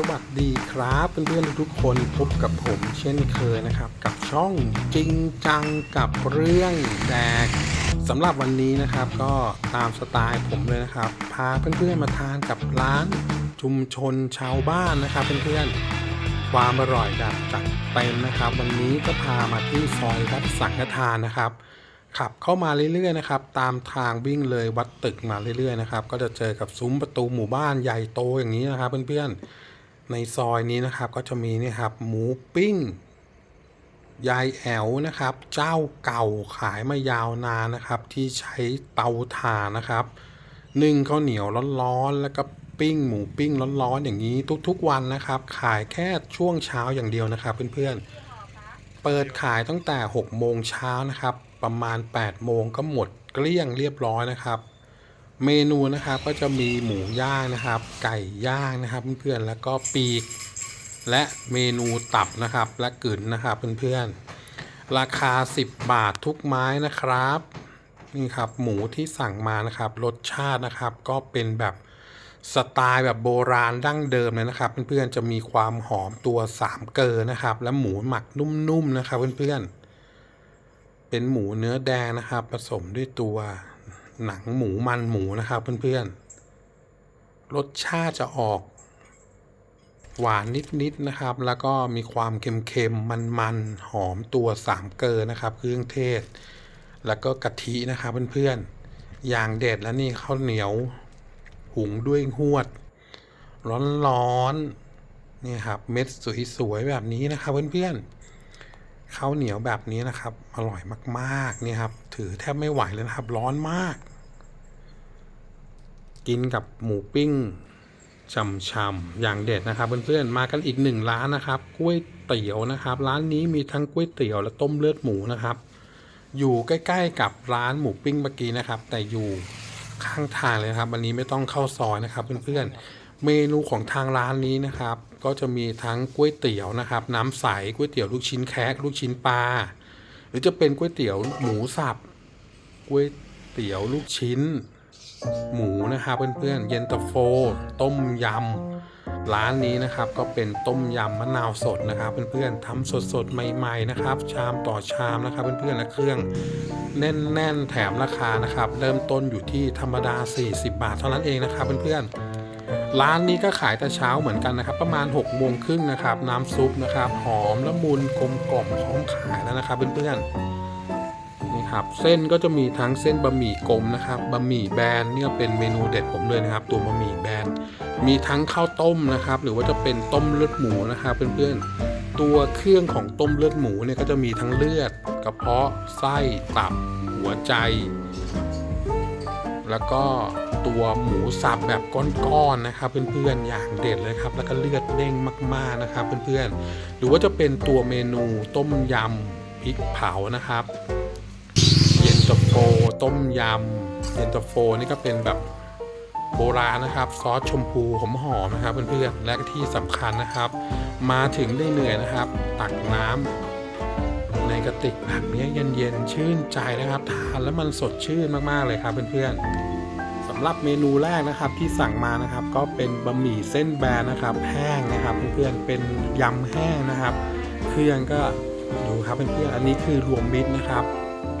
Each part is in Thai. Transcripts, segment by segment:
สวัสดีครับเพื่อนๆทุกคนพบกับผมเช่นเคยนะครับ กับช่องจริงจังกับเรื่องแดกสำหรับวันนี้นะครับก็ตามสไตล์ผมเลยนะครับ พาเพื่อนๆมาทานกับร้านชุมชนชาวบ้านนะครับเพื่อนๆความอร่อยแบบจัดเต็มนะครับ วันนี้ก็พามาที่ซอยวัดสังฆทานนะครับขับเข้ามาเรื่อยๆนะครับตามทางวิ่งเลยวัดตึกมาเรื่อยๆนะครับก็จะเจอกับซุ้มประตูหมู่บ้านใหญ่โตอย่างนี้นะครับเพื่อนๆ ในซอยนี้นะครับก็จะมีนี่ครับหมูปิ้ง ยายแอวนะครับ เจ้าเก่าขายมายาวนานนะครับ ที่ใช้เตาถ่านนะครับนึ่งข้าวเหนียวร้อนๆแล้วก็ปิ้งหมูปิ้งร้อนๆอย่างนี้ทุกๆวันนะครับ ขายแค่ช่วงเช้าอย่างเดียวนะครับเพื่อนๆเปิดขายตั้งแต่6โมงเช้านะครับ ประมาณ8โมงก็หมดเกลี้ยงเรียบร้อยนะครับ เมนูนะครับก็จะมีหมูย่างนะครับ ไก่ย่างนะครับเพื่อนๆแล้วก็ปีก และเมนูตับนะครับ และกึ๋นนะครับเพื่อนๆราคา 10 บาททุกไม้นะครับนี่ครับหมูที่สั่งมานะครับรสชาตินะครับ ก็เป็นแบบสไตล์แบบโบราณดั้งเดิมเลยนะครับ เพื่อนๆจะมีความหอมตัวสามเกลอนะครับ และหมูหมักนุ่มๆนะครับเพื่อนๆเป็นหมูเนื้อแดงนะครับ ผสมด้วยตัว หนังหมูมันหมูนะครับเพื่อนๆ รสชาติจะออกหวานนิดๆนะครับ แล้วก็มีความเค็มๆ มันๆ หอมตัวสามเกลอนะครับ เครื่องเทศ แล้วก็กะทินะครับเพื่อนๆ อย่างเด็ดแล้วนี่ข้าวเหนียว หุงด้วยหวด ร้อนๆ นี่ครับเม็ดสวยๆ แบบนี้นะครับเพื่อนๆ ข้าวเหนียวแบบนี้นะครับ อร่อยมากๆนี่ครับ ถือแทบไม่ไหวเลยนะครับ ร้อนมาก กินกับหมูปิ้งช่ำๆอย่างเด็ดนะครับ เพื่อนๆมากันอีกหนึ่งร้านนะครับก๋วยเตี๋ยวนะครับ ร้านนี้มีทั้งก๋วยเตี๋ยวและต้มเลือดหมูนะครับ อยู่ใกล้ๆกับร้านหมูปิ้งเมื่อกี้นะครับ แต่อยู่ข้างทางเลยครับ วันนี้ไม่ต้องเข้าซอยนะครับ เพื่อนๆ เมนูของทางร้านนี้นะครับ ก็จะมีทั้งก๋วยเตี๋ยวนะครับ น้ำใสก๋วยเตี๋ยวลูกชิ้นแคะลูกชิ้นปลาหรือจะเป็นก๋วยเตี๋ยวหมูสับก๋วยเตี๋ยวลูกชิ้น หมูนะครับเพื่อนๆเย็นตาโฟ ต้มยำร้านนี้นะครับก็เป็นต้มยำมะนาวสดนะครับ เพื่อนๆทำสดๆใหม่ ๆนะครับ ชามต่อชามนะครับ เพื่อนๆและเครื่องแน่นๆแถมราคานะครับ เริ่มต้นอยู่ที่ธรรมดา 40 บาทเท่านั้นเองนะครับ เพื่อนๆ ร้านนี้ก็ขายแต่เช้าเหมือนกันนะครับ ประมาณ6โมงครึ่งนะครับ น้ำซุปนะครับ หอมละมุนกลมกล่อมพร้อมขายแล้วนะครับเพื่อนๆนี่ครับ เส้นก็จะมีทั้งเส้นบะหมี่กลมนะครับบะหมี่แบนนี่ยเป็นเมนูเด็ดผมเลยนะครับ ตัวบะหมี่แบนมีทั้งข้าวต้มนะครับ หรือว่าจะเป็นต้มเลือดหมูนะครับเพื่อนๆตัวเครื่องของต้มเลือดหมูเนี่ยก็จะมีทั้งเลือด กระเพาะไส้ตับ หัวใจ แล้วก็ตัวหมูสับแบบก้อนๆนะครับ เพื่อนๆอย่างเด็ดเลยครับ แล้วก็เลือดเด้งมากๆนะครับ เพื่อนๆ หรือว่าจะเป็นตัวเมนูต้มยำพริกเผานะครับ เย็นตาโฟต้มยำเย็นตาโฟนี่ก็เป็นแบบโบราณนะครับ ซอสชมพูหอมหอมๆนะครับ เพื่อนๆ และที่สำคัญนะครับ มาถึงได้เหนื่อยนะครับ ตักน้ำ กระติกแบบนี้เย็นๆชื่นใจนะครับ ทานแล้วมันสดชื่นมากๆเลยครับเพื่อนๆสำหรับเมนูแรกนะครับที่สั่งมานะครับ ก็เป็นบะหมี่เส้นแบนนะครับ แห้งนะครับเพื่อนๆเป็นยำแห้งนะครับ เครื่องก็ดูครับเพื่อนๆอันนี้คือรวมมิตรนะครับ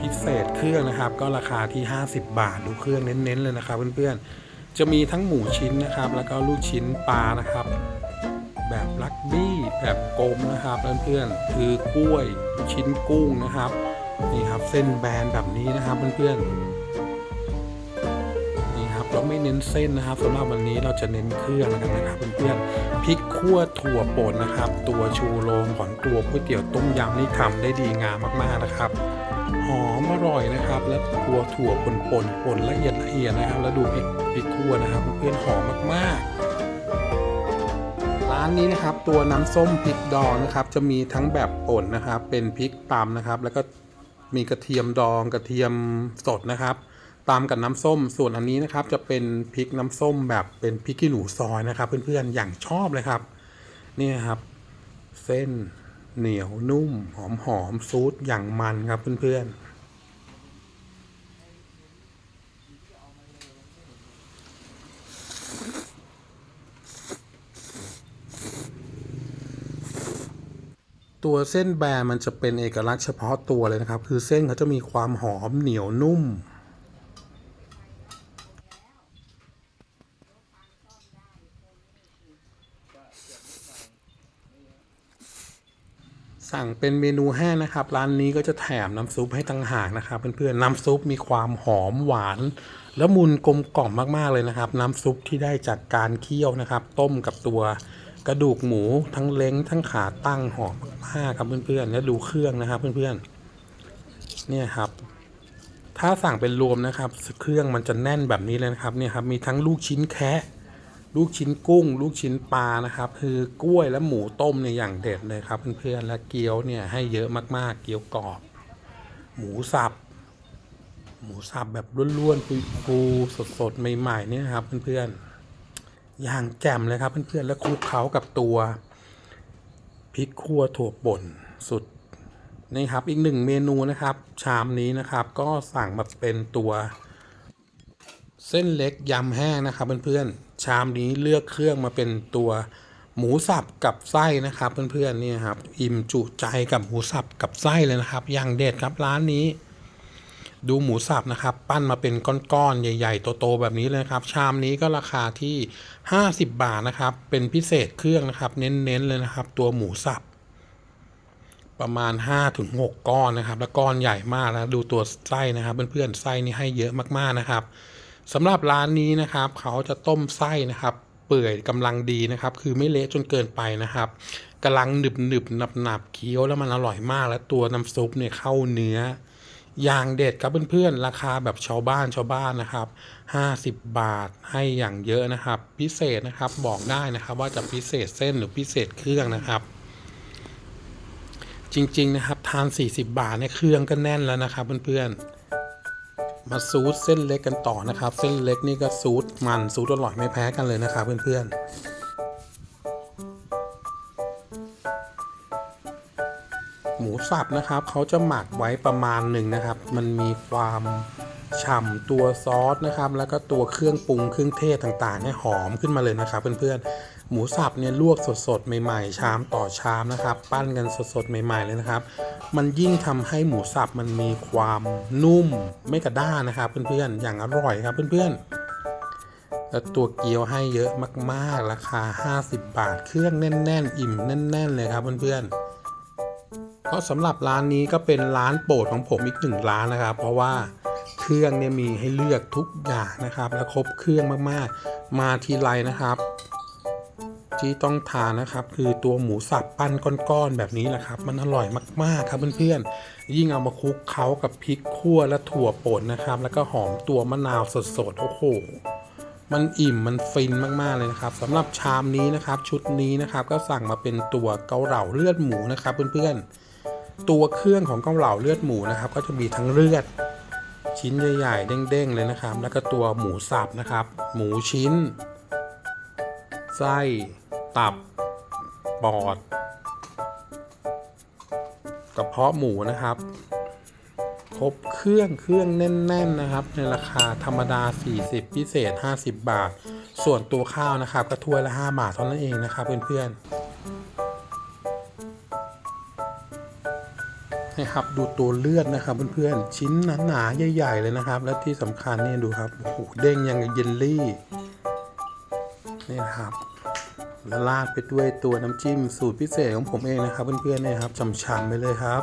พิเศษเครื่องนะครับ ก็ราคาที่ 50 บาทดูเครื่องเน้นๆเลยนะครับเพื่อนๆจะมีทั้งหมูชิ้นนะครับ แล้วก็ลูกชิ้นปลานะครับ แบบลักบี้แบบกลมนะครับเพื่อนๆคือกล้วยชิ้นกุ้งนะครับนี่ครับเส้นแบนแบบนี้นะครับเพื่อนๆนี่ครับเราไม่เน้นเส้นนะครับสำหรับวันนี้เราจะเน้นเครื่องแล้วกันนะครับเพื่อนๆพริกขั่วถั่วป่นนะครับ ตัวชูโรงของตัวก๋วยเตี๋ยวต้มยำนี่ทำได้ดีงามมากๆนะครับหอมอร่อยนะครับ และตัวถั่วป่นป่นๆป่นละเอียดละเอียดนะครับ แล้วดูพริกพริกคั่วนะครับ เพื่อนๆหอมมากๆ ร้านนี้นะครับตัวน้ำส้มพริกดองนะครับ จะมีทั้งแบบป่นนะครับ เป็นพริกตำนะครับ แล้วก็มีกระเทียมดองกระเทียมสดนะครับตามกับน้ำส้มส่วนอันนี้นะครับ จะเป็นพริกน้ำส้มแบบเป็นพริกขี้หนูซอยนะครับ เพื่อนๆอย่างชอบเลยครับนี่ครับ เส้นเหนียวนุ่มหอมหอมๆซูดอย่างมันครับเพื่อนๆ ตัวเส้นแบร์มันจะเป็นเอกลักษณ์เฉพาะตัวเลยนะครับ คือเส้นเขาจะมีความหอมเหนียวนุ่ม สั่งเป็นเมนูแห้งนะครับ ร้านนี้ก็จะแถมน้ำซุปให้ตั้งหากนะครับเพื่อนๆน้ำซุปมีความหอมหวานและมุนกลมกล่อมมากๆเลยนะครับ น้ำซุปที่ได้จากการเคี่ยวนะครับ ต้มกับตัวกระดูกหมูทั้งเล้งทั้งขาตั้งหอม มากครับเพื่อนๆแล้วดูเครื่องนะครับ เพื่อนๆเนี่ยครับ ถ้าสั่งเป็นรวมนะครับ เครื่องมันจะแน่นแบบนี้เลยนะครับเนี่ยครับมีทั้งลูกชิ้นแคะลูกชิ้นกุ้ง ลูกชิ้นปลานะครับ คือกล้วยและหมูต้มเนี่ยอย่างเด็ดเลยครับเพื่อนๆและเกี๊ยวเนี่ยให้เยอะมากๆ เกี๊ยวกรอบ หมูสับ หมูสับแบบล้วนๆฟูๆสดๆใหม่ๆเนี่ยครับเพื่อนๆอย่างแจ่มเลยครับเพื่อนๆแล้วคลุกเคล้ากับตัว พริกคั่วถั่วป่นสุดนี่ครับอีกหนึ่งเมนูนะครับ ชามนี้นะครับ ก็สั่งมาเป็นตัว เส้นเล็กยำแห้งนะครับเพื่อนๆชามนี้เลือกเครื่องมาเป็นตัวหมูสับกับไส้นะครับ เพื่อนๆนี่ครับอิ่มจุใจกับหมูสับกับไส้เลยนะครับอย่างเด็ดครับร้านนี้ ดูหมูสับนะครับ ปั้นมาเป็นก้อนๆใหญ่ ๆ โตๆแบบนี้เลยนะครับ ชามนี้ก็ราคาที่ 50 บาทนะครับ เป็นพิเศษเครื่องนะครับ เน้นๆเลยนะครับ ตัวหมูสับประมาณ 5-6 ก้อนนะครับ แล้วก้อนใหญ่มากแล้วดูตัวไส้นะครับ เพื่อนๆไส้นี่ให้เยอะมากๆนะครับสำหรับร้านนี้นะครับ เขาจะต้มไส้นะครับ เปื่อยกำลังดีนะครับ คือไม่เละจนเกินไปนะครับกำลังหนึบหนึบหนับหนับๆเคี้ยวแล้วมันอร่อยมาก และตัวน้ำซุปเนี่ยเข้าเนื้อ อย่างเด็ดครับเพื่อนๆ ราคาแบบชาวบ้านชาวบ้านนะครับ 50 บาทให้อย่างเยอะนะครับ พิเศษนะครับบอกได้นะครับว่าจะพิเศษเส้นหรือพิเศษเครื่องนะครับ จริงๆนะครับทาน 40 บาทเนี่ยเครื่องก็แน่นแล้วนะครับเพื่อนๆ มาซูดเส้นเล็กกันต่อนะครับ เส้นเล็กนี่ก็ซูดมันซูดอร่อยไม่แพ้กันเลยนะครับเพื่อนๆ สับนะครับเขาจะหมักไว้ประมาณหนึ่งนะครับ มันมีความฉ่ำตัวซอสนะครับ แล้วก็ตัวเครื่องปรุงเครื่องเทศต่างๆเนี่ยหอมขึ้นมาเลยนะครับ เพื่อนๆหมูสับเนี่ยลวกสดๆใหม่ๆชามต่อชามนะครับ ปั้นกันสดๆใหม่ๆเลยนะครับ มันยิ่งทำให้หมูสับมันมีความนุ่มไม่กระด้างนะครับ เพื่อนๆอย่างอร่อยครับเพื่อนๆแล้วตัวเกี๊ยวให้เยอะมากๆ ราคา 50 บาท เครื่องแน่น ๆ อิ่มแน่น ๆ เลยครับเพื่อนๆ ก็สำหรับร้านนี้ก็เป็นร้านโปรดของผมอีกหนึ่งร้านนะครับ เพราะว่าเครื่องเนี่ยมีให้เลือกทุกอย่างนะครับ และครบเครื่องมากๆ มาทีไรนะครับ ที่ต้องทานนะครับ คือตัวหมูสับปั้นก้อนๆแบบนี้แหละครับ มันอร่อยมากๆครับเพื่อนๆ ยิ่งเอามาคลุกเคล้ากับพริกขั่วและถั่วป่นนะครับ แล้วก็หอมตัวมะนาวสดๆโอ้โหมันอิ่มมันฟินมากๆเลยนะครับสำหรับชามนี้นะครับ ชุดนี้นะครับก็สั่งมาเป็นตัวเกาเหลาเลือดหมูนะครับเพื่อนๆ ตัวเครื่องของเกาเหลาเลือดหมูนะครับ ก็จะมีทั้งเลือด ชิ้นใหญ่ๆ เด้งๆ เลยนะครับ แล้วก็ตัวหมูสับนะครับ หมูชิ้น ไส้ ตับ ปอด กระเพาะหมูนะครับครบเครื่องเครื่องแน่น ๆนะครับ ในราคาธรรมดา 40 พิเศษ 50 บาท ส่วนตัวข้าวนะครับ ก็ถ้วยละ 5 บาทเท่านั้นเองนะครับเพื่อนๆ นะครับดูตัวเลือดนะครับเพื่อนๆชิ้นหนาๆใหญ่ ๆ เลยนะครับ และที่สำคัญนี่ดูครับโอ้โหเด้งยังเยลลี่นี่นะครับและราดไปด้วยตัวน้ำจิ้มสูตรพิเศษของผมเองนะครับ เพื่อนๆนี่ครับฉ่ำๆไปเลยครับ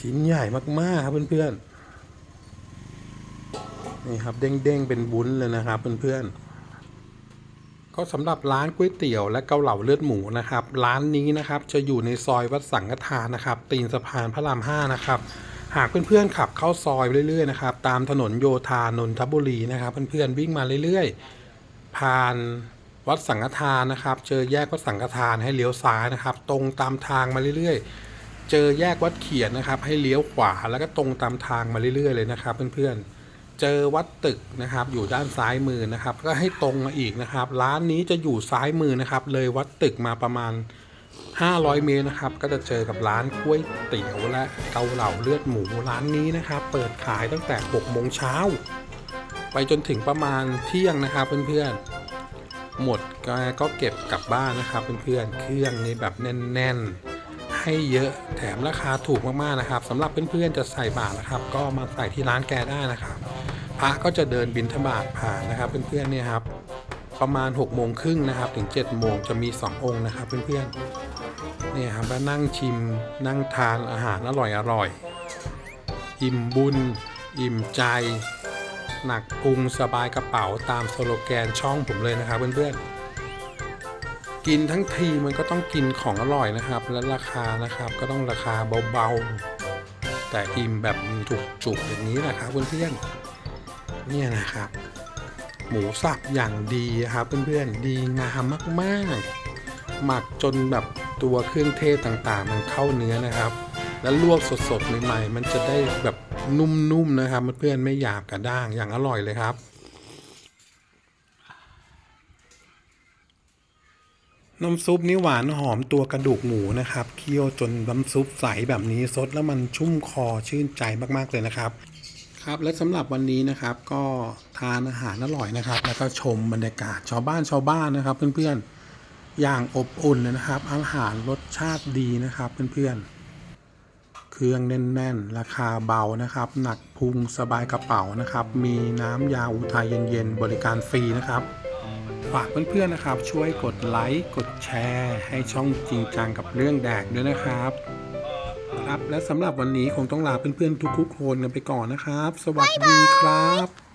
ชิ้นใหญ่มากๆครับเพื่อนๆนี่ครับเด้งๆเป็นบุ้นเลยนะครับเพื่อนๆ ก็สำหรับร้านก๋วยเตี๋ยวและเกาเหลาเลือดหมูนะครับ ร้านนี้นะครับจะอยู่ในซอยวัดสังฆทานนะครับ ตีนสะพานพระรามห้านะครับ หากเพื่อนๆขับเข้าซอยไปเรื่อยๆนะครับ ตามถนนโยธานนทบุรีนะครับ เพื่อนๆวิ่งมาเรื่อยๆ ผ่านวัดสังฆทานนะครับ เจอแยกวัดสังฆทานให้เลี้ยวซ้ายนะครับ ตรงตามทางมาเรื่อยๆ เจอแยกวัดเขียนนะครับ ให้เลี้ยวขวาแล้วก็ตรงตามทางมาเรื่อยๆเลยนะครับ เพื่อนๆ เจอวัดตึกนะครับ อยู่ด้านซ้ายมือนะครับ ก็ให้ตรงมาอีกนะครับ ร้านนี้จะอยู่ซ้ายมือนะครับ เลยวัดตึกมาประมาณ 500 เมตรนะครับ ก็จะเจอกับร้านก๋วยเตี๋ยวและเกาเหลาเลือดหมูร้านนี้นะครับ เปิดขายตั้งแต่6โมงเช้าไปจนถึงประมาณเที่ยงนะครับเพื่อนๆ หมดก็ก็เก็บกลับบ้านนะครับเพื่อนๆ เครื่องนี่แบบแน่นๆ ให้เยอะแถมราคาถูกมากๆนะครับสำหรับเพื่อนๆจะใส่บาตรนะครับ ก็มาใส่ที่ร้านแกได้นะครับ พระก็จะเดินบินทบาทผ่านนะครับ เพื่อนๆเนี่ยครับ ประมาณ6กโมงครึ่งนะครับ ถึง7จ็ดโมงจะมี 2 องค์นะครับ เพื่อนๆเนี่ยครับแล้วนั่งชิมนั่งทานอาหารอร่อยอร่อยอิ่มบุญ อิ่มใจ หนักพุงสบายกระเป๋าตามสโลแกนช่องผมเลยนะครับเพื่อนๆกินทั้งทีมันก็ต้องกินของอร่อยนะครับ และราคานะครับก็ต้องราคาเบาๆ แต่อิ่มแบบจุกๆอย่างนี้นะครับเพื่อนๆ เนี่ยนะครับ หมูสับอย่างดีครับเพื่อนๆดีงามมากๆ หมักจนแบบตัวเครื่องเทศต่างๆ มันเข้าเนื้อนะครับ แล้วลวกสดๆใหม่ๆมันจะได้แบบนุ่มๆนะครับเพื่อนๆไม่หยาบกระด้างอย่างอร่อยเลยครับน้ำซุปนี่หวานหอมตัวกระดูกหมูนะครับ เคี่ยวจนน้ำซุปใสแบบนี้ซดแล้วมันชุ่มคอชื่นใจมาก ๆ เลยนะครับ ครับและสำหรับวันนี้นะครับก็ทานอาหารอร่อยนะครับ แล้วก็ชมบรรยากาศชาวบ้านชาวบ้านนะครับ เพื่อนๆอย่างอบอุ่นนะครับ อาหารรสชาติดีนะครับ เพื่อนๆเครื่องแน่นๆ ราคาเบานะครับ หนักพุงสบายกระเป๋านะครับ มีน้ำยาอุทัยเย็นๆ บริการฟรีนะครับฝากเพื่อนๆนะครับ ช่วยกดไลค์กดแชร์ ให้ช่องจริงจังกับเรื่องแดกด้วยนะครับ ครับ และสำหรับวันนี้คงต้องลาเพื่อนๆทุกๆคนกันไปก่อนนะครับ สวัสดีครับ